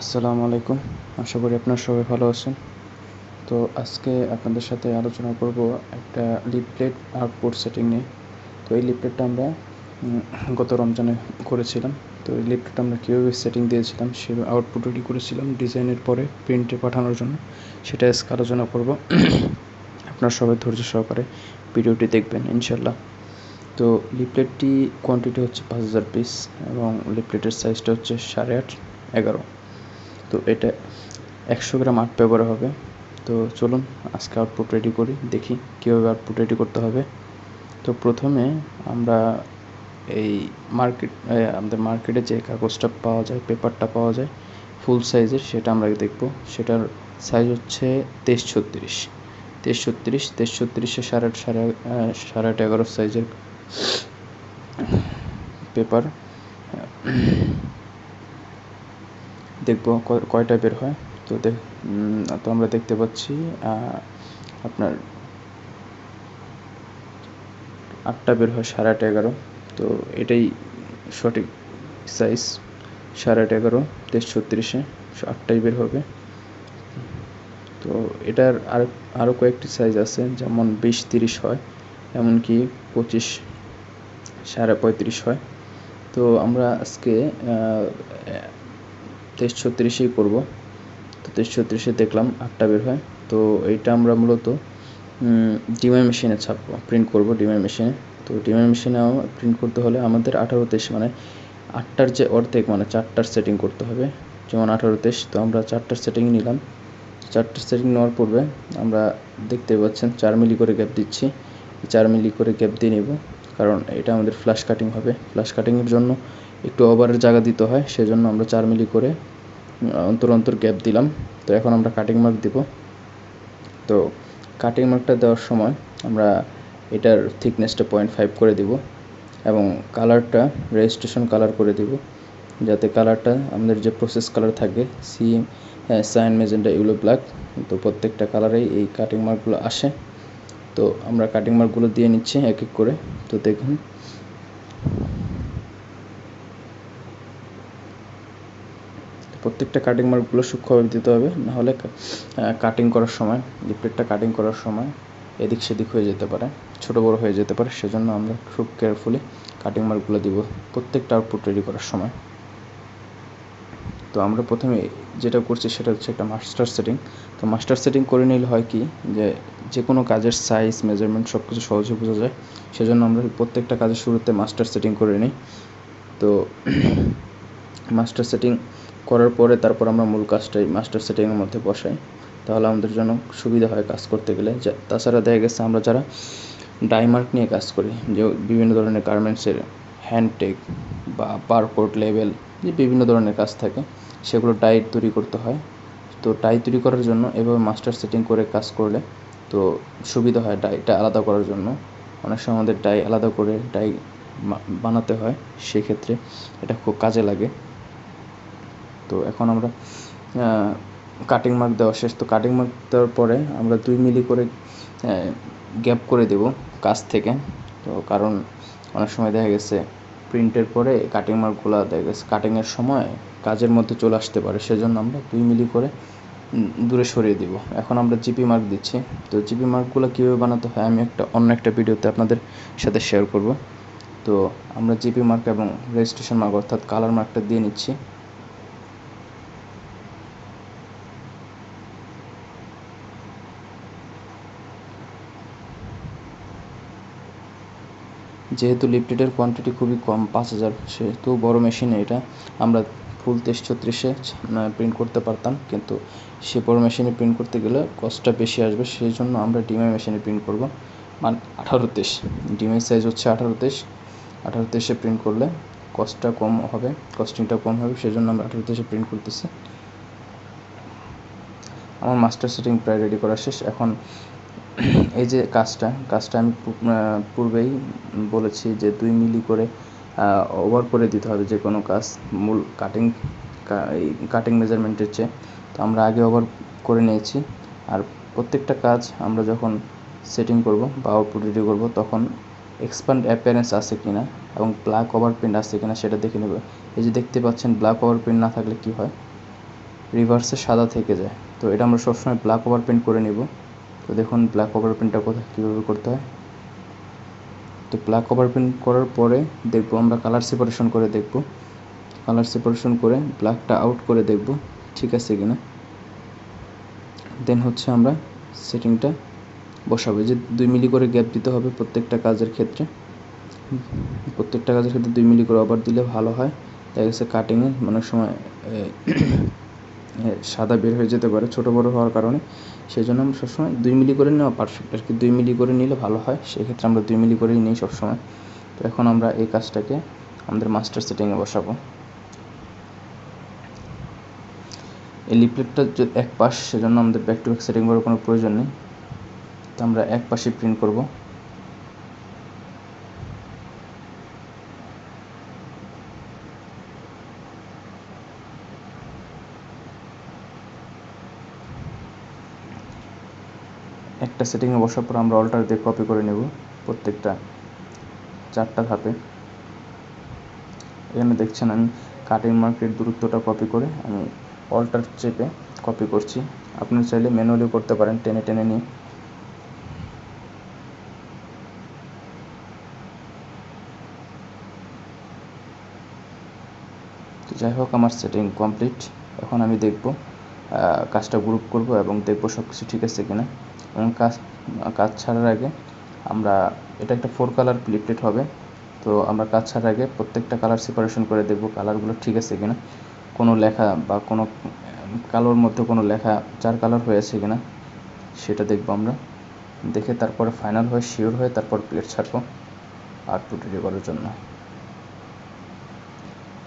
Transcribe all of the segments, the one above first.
আসসালামু আলাইকুম। আশা করি আপনারা সবাই ভালো আছেন। তো আজকে আপনাদের সাথে আলোচনা করব একটা লিপলেট আউটপুট সেটিং নিয়ে। তো এই লিপলেটটা আমরা গত রমজানে করেছিলাম। তো এই লিপলেটটা আমরা কীভাবে সেটিং দিয়েছিলাম সে আউটপুট রেডি করেছিলাম, ডিজাইনের পরে প্রিন্টে পাঠানোর জন্য, সেটা আজকে আলোচনা করব। আপনারা সবাই ধৈর্য সহকারে ভিডিওটি দেখবেন ইনশাল্লাহ তো লিপলেটটি কোয়ান্টিটি হচ্ছে পাঁচ হাজার পিস এবং লিপলেটের সাইজটা হচ্ছে সাড়ে আট, এগারো। তো এটা একশো গ্রাম আট পেপারে হবে। তো চলুন আজকে আউটপুট রেডি করি, দেখি কীভাবে আউটপুট রেডি করতে হবে। তো প্রথমে আমরা এই মার্কেট আমাদের মার্কেটে যে কাগজটা পাওয়া যায়, পেপারটা পাওয়া যায় ফুল সাইজের সেটা আমরা দেখব। সেটার সাইজ হচ্ছে তেইশ ছত্রিশ। তেইশ ছত্রিশ, তেইশ ছত্রিশে সাড়ে আট, সাড়ে সাড়ে আট এগারো সাইজের পেপার। দেখব কয়টা বের হয়। তো দেখ তো আমরা দেখতে পাচ্ছি আপনার আটটা বের হয় সাড়ে আট এগারো। তো এটাই সঠিক সাইজ সাড়ে আট এগারো তেইশ ছত্রিশে, আটটাই বের হবে। তো এটার আর আরও কয়েকটি সাইজ আছে, যেমন বিশ তিরিশ হয়, এমনকি পঁচিশ সাড়ে পঁয়ত্রিশ হয়। তো আমরা আজকে তেইশ ছত্রিশেই করব তো তেইশ ছত্রিশে দেখলাম, আটটা বের হয়। তো এইটা আমরা মূলত ডিমাই মেশিনে ছাপবো প্রিন্ট করব ডিমাই মেশিনে। তো ডিমাই মেশিনেও প্রিন্ট করতে হলে আমাদের আঠারো তেইশ মানে আটটার যে অর্ধেক মানে চারটার সেটিং করতে হবে। যেমন আঠারো তেইশ, তো আমরা চারটার সেটিং নিলাম। চারটার সেটিং নেওয়ার পূর্বে আমরা দেখতে পাচ্ছেন, চার মিলি করে গ্যাপ দিচ্ছি। চার মিলি করে গ্যাপ দিয়ে নেব, কারণ এটা আমাদের ফ্ল্যাশ কাটিং হবে। ফ্ল্যাশ কাটিংয়ের জন্য একটু ওভারের জায়গা দিতে হয়, সেজন্য আমরা চার মিলি করে অন্তর অন্তর গ্যাপ দিলাম। তো এখন আমরা কাটিং মার্ক দিব। তো কাটিং মার্কটা দেওয়ার সময় আমরা এটার থিকনেসটা পয়েন্ট ফাইভ করে দিব এবং কালারটা রেজিস্ট্রেশন কালার করে দিব। যাতে কালারটা আমাদের যে প্রসেস কালার থাকে C cyan magenta yellow black তো প্রত্যেকটা কালারেই এই কাটিং মার্কগুলো আসে। তো আমরা কাটিং মার্কগুলো দিয়ে নিচ্ছি এক এক করে। তো দেখুন প্রত্যেকটা কাটিং মার্কগুলো সূক্ষ্মভাবে দিতে হবে, নাহলে কাটিং করার সময় লিপলেটটা কাটিং করার সময় এদিক সেদিক হয়ে যেতে পারে, ছোট বড় হয়ে যেতে পারে, সেজন্য আমরা খুব কেয়ারফুলি কাটিং মার্কগুলো দিব প্রত্যেকটা আউটপুট রেডি করার সময়। তো আমরা প্রথমে যেটা করছি সেটা হচ্ছে একটা মাস্টার সেটিং তো মাস্টার সেটিং করে নিলে হয় কি যে যে কোনো কাজের সাইজ মেজারমেন্ট সব কিছু সহজে বোঝা যায়, সেজন্য আমরা প্রত্যেকটা কাজের শুরুতে মাস্টার সেটিং করে নিই। তো মাস্টার সেটিং করার পরে তারপর আমরা মূল কাজটাই মাস্টার সেটিংয়ের মধ্যে বসাই। তাহলে আমাদের জন্য সুবিধা হয় কাজ করতে গেলে। তাছাড়া দেখা গেছে আমরা যারা ডাইমার্ক নিয়ে কাজ করি, যে বিভিন্ন ধরনের গার্মেন্টসের হ্যান্ডটেক বা বারকোড লেভেল যে বিভিন্ন ধরনের কাজ থাকে, সেগুলো ডাই তৈরি করতে হয়। তো ডাই তৈরি করার জন্য এভাবে মাস্টার সেটিং করে কাজ করলে তো সুবিধা হয় ডাইটা আলাদা করার জন্য। অনেক সময় আমাদের ডাই আলাদা করে ডাই বানাতে হয়, সেক্ষেত্রে এটা খুব কাজে লাগে। তো এখন আমরা কাটিং মার্ক দেওয়া শেষ। তো কাটিং মার্ক দেওয়ার পরে আমরা দুই মিলি করে গ্যাপ করে দেব কাছ থেকে। তো কারণ অনেক সময় দেখা গেছে প্রিন্টের পরে কাটিং মার্কগুলো দেখা গেছে কাটিংয়ের সময় কাজের মধ্যে চলে আসতে পারে। সেজন্য আমরা দুই মিলি করে দূরে সরিয়ে দিব। এখন আমরা জিপি মার্ক দিচ্ছি। তো জিপি মার্কগুলো কীভাবে বানাতে হয় আমি একটা, অন্য একটা ভিডিওতে আপনাদের সাথে শেয়ার করব। তো আমরা জিপি মার্ক এবং রেজিস্ট্রেশন মার্ক অর্থাৎ কালার মার্কটা দিয়ে নিচ্ছি। যেহেতু লিপটেডের কোয়ান্টিটি খুবই কম, পাঁচ হাজার সেহেতু বড়ো মেশিনে এটা। আমরা ফুল তেইশ ছত্রিশে প্রিন্ট করতে পারতাম, কিন্তু সে বড় মেশিনে প্রিন্ট করতে গেলে কস্টটা বেশি আসবে সেই জন্য আমরা ডিমাই মেশিনে প্রিন্ট করব। মানে আঠারো তেইশ, ডিমের সাইজ হচ্ছে আঠারো তেইশ। আঠারো তেইশে প্রিন্ট করলে কস্টটা কম হবে কস্টিংটা কম হবে সেই জন্য আমরা আঠারো তেইশে প্রিন্ট করতেছি। আমার মাস্টার সেটিং প্রায় রেডি করা শেষ। এখন এই যে কাজটা কাজটা আমি পূর্বেই বলেছি যে দুই মিলি করে ওভার করে দিতে হবে যে কোনো কাজ। মূল কাটিং কাটিং মেজারমেন্টের চেয়ে। তো আমরা আগে ওভার করে নিয়েছি। আর প্রত্যেকটা কাজ আমরা যখন সেটিং করব বা আউটপুট রেডি করব, তখন এক্সপ্যান্ড অ্যাপিয়ারেন্স আছে কিনা এবং ব্ল্যাক ওভার প্রিন্ট আছে কিনা সেটা দেখে নেব। এই যে দেখতে পাচ্ছেন ব্ল্যাক ওভার প্রিন্ট না থাকলে কি হয়? রিভার্সে সাদা থেকে যায়। তো এটা আমরা সবসময় ব্ল্যাক ওভার প্রিন্ট করে নিব। তো দেখুন ব্ল্যাক ওভার প্রিন্টটা কোথায়, কীভাবে করতে হয়? তো ব্ল্যাক ওভার প্রিন্ট করার পরে দেখব, আমরা কালার সেপারেশন করে দেখব। কালার সেপারেশন করে ব্ল্যাকটা আউট করে দেখব, ঠিক আছে কিনা? দেন হচ্ছে আমরা সেটিংটা বসাবো। যে দুই মিলি করে গ্যাপ দিতে হবে প্রত্যেকটা কাজের ক্ষেত্রে। প্রত্যেকটা কাজের ক্ষেত্রে দুই মিলি করে আবার দিলে ভালো হয়। দেখা গেছে কাটিংয়ে অনেক সময় সাদা বের হয়ে যেতে পারে, ছোটো বড়ো হওয়ার কারণে। সেই জন্য আমরা সবসময় দুই মিলি করে নেওয়া পারফেক্ট আর কি। দুই মিলি করে নিলে ভালো হয়, সেক্ষেত্রে আমরা দুই মিলি করেই নিই সবসময়। তো এখন আমরা এই কাজটাকে আমাদের মাস্টার সেটিংয়ে বসাবো। এই লিপলেটটা এক পাশ, সেজন্য আমাদের ব্যাক টু ব্যাক সেটিং করার কোনো প্রয়োজন নেই। তো আমরা এক পাশে প্রিন্ট করব। একটা সেটিংয়ে বসার পর আমরা অল্টার দিয়ে কপি করে নেব প্রত্যেকটা চারটা ধাপে। এখানে দেখছেন আমি কাটিং মার্কের দূরত্বটা কপি করে আমি অল্টার চেপে কপি করছি। আপনারা চাইলে ম্যানুয়ালি করতে পারেন, টেনে টেনে নিয়ে। যাই হোক, আমার সেটিং কমপ্লিট এখন আমি দেখব কাজটা গ্রুপ করব এবং দেখব সব কিছু ঠিক আছে কিনা। এবং কাজ কাজ ছাড়ার আগে আমরা, এটা একটা ফোর কালার প্লিপলেট হবে। তো আমরা কাজ ছাড়ার আগে প্রত্যেকটা কালার সেপারেশন করে দেখব কালারগুলো ঠিক আছে কিনা। কোনো লেখা বা কোনো, কালোর মধ্যে কোনো লেখা চার কালার হয়েছে কিনা, সেটা দেখব আমরা। দেখে তারপরে ফাইনাল হয়ে শিওর হয়ে তারপর প্লেট ছাড়বো আউটপুট রেডি করার জন্য।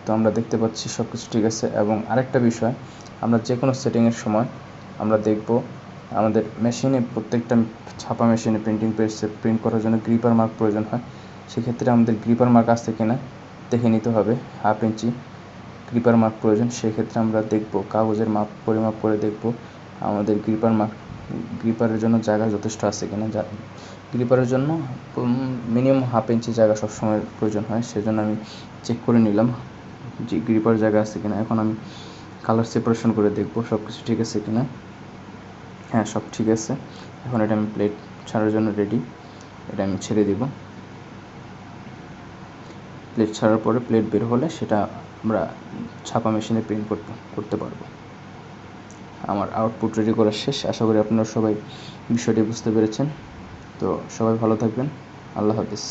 তো আমরা দেখতে পাচ্ছি সব কিছু ঠিক আছে। এবং আরেকটা বিষয়, আমরা যে কোনো সেটিংয়ের সময় আমরা দেখব আমাদের মেশিনে, প্রত্যেকটা ছাপা মেশিনে প্রিন্টিং প্রেসে প্রিন্ট করার জন্য গ্রিপার মার্ক প্রয়োজন হয়। সেক্ষেত্রে আমাদের গ্রিপার মার্ক আসছে কিনা দেখে নিতে হবে হাফ ইঞ্চি গ্রিপার মার্ক প্রয়োজন। সেক্ষেত্রে আমরা দেখব, কাগজের মাপ, পরিমাপ করে দেখব আমাদের গ্রিপার মার্ক গ্রিপারের জন্য জায়গা যথেষ্ট আছে কিনা। যা গ্রিপারের জন্য মিনিমাম হাফ ইঞ্চি জায়গা সবসময় প্রয়োজন হয়, সেজন্য আমি চেক করে নিলাম যে গ্রিপার জায়গা আছে কিনা। এখন আমি কালার সেপারেশন করে দেখব সব কিছু ঠিক আছে কিনা। হ্যাঁ সব ঠিক আছে। এখন এটা আমি প্লেট ছাড়ার জন্য রেডি এটা আমি ছেড়ে দিব। প্লেট ছাড়ার পরে প্লেট বের হলে সেটা আমরা ছাপা মেশিনে প্রিন্ট করতে করতে পারব। আমার আউটপুট রেডি করা শেষ। আশা করি আপনারা সবাই বিষয়টি বুঝতে পেরেছেন। তো সবাই ভালো থাকবেন। আল্লাহ হাফিজ।